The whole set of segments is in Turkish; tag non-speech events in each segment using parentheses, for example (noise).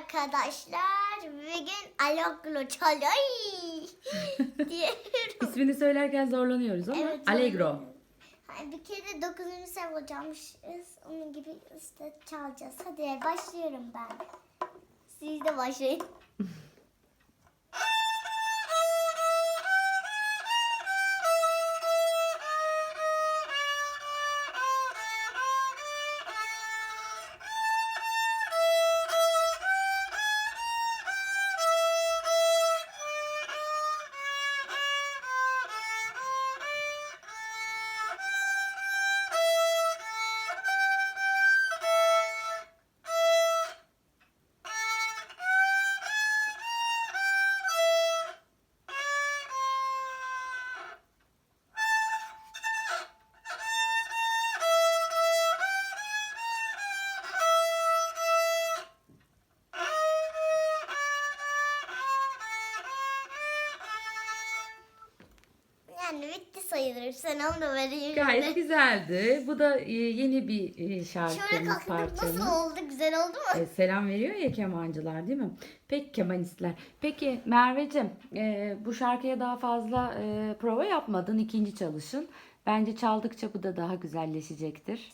arkadaşlar. Bugün Allegro çalıyor (laughs) diyorum. İsmini söylerken zorlanıyoruz ama Evet, Allegro. bir kere 9. sınıf hocammışız. Onun gibi işte çalacağız. Hadi başlıyorum ben. Siz de başlayın. (laughs) Yani bitti sayılır. Sen onu da vereyim. Gayet güzeldi. Bu da e, yeni bir e, Şöyle şarkımız parçamız. Nasıl oldu? Güzel oldu mu? E, selam veriyor ya kemancılar değil mi? Peki kemanistler. Peki Merveciğim e, bu şarkıya daha fazla e, prova yapmadın. ikinci çalışın. Bence çaldıkça bu da daha güzelleşecektir.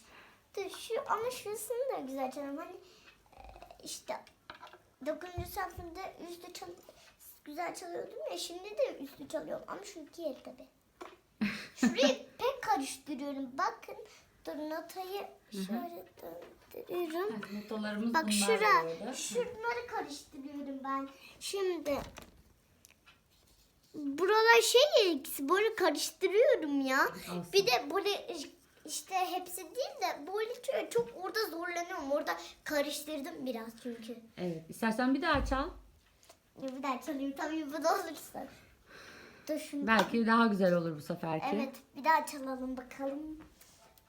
Dur şu ama şurasını da güzel çalalım. Hani e, işte 9. sınıfında üstü çal güzel çalıyordum ya şimdi de üstü çalıyorum ama şu iki el tabi. Şurayı pek karıştırıyorum. Bakın dur notayı şöyle döndürüyorum. Notalarımız Bak şura, şunları karıştırıyorum ben. Şimdi buralar şey ya, ikisi böyle karıştırıyorum ya. Olsun. Bir de böyle işte hepsi değil de böyle çok orada zorlanıyorum. Orada karıştırdım biraz çünkü. Evet. İstersen bir daha çal. Bir daha çalayım tabii bu da olursa. Dur şunu. Belki daha güzel olur bu seferki. Evet bir daha çalalım bakalım.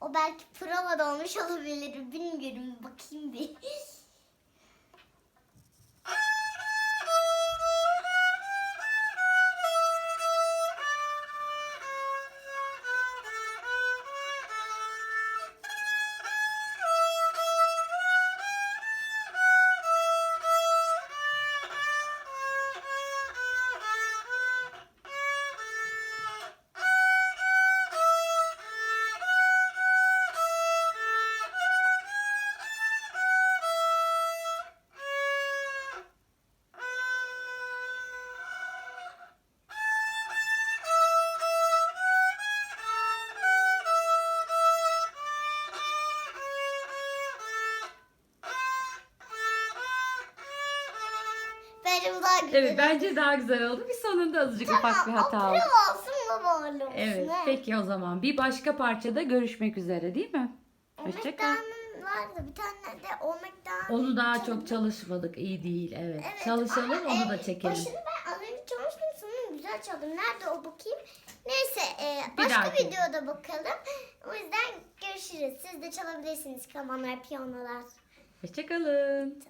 O belki provada olmuş olabilir. Bilmiyorum bakayım bir. (laughs) Benim daha güzel. Evet bence daha güzel oldu. Bir sonunda azıcık ufak bir hata oldu. Prova olsun baba olsun. Evet he. peki o zaman bir başka parçada görüşmek üzere değil mi? Hoşçakal. Vardı bir tane de Omega'nın. Onu daha çok çalışmadık. iyi değil evet. Evet, Çalışalım ama, onu e, da çekelim. Başını ben az önce çalmıştım sonunu güzel çaldım. Nerede o bakayım? Neyse e, Bir başka dahaki. videoda bakalım. O yüzden görüşürüz. Siz de çalabilirsiniz kamanlar, piyanolar. Hoşçakalın.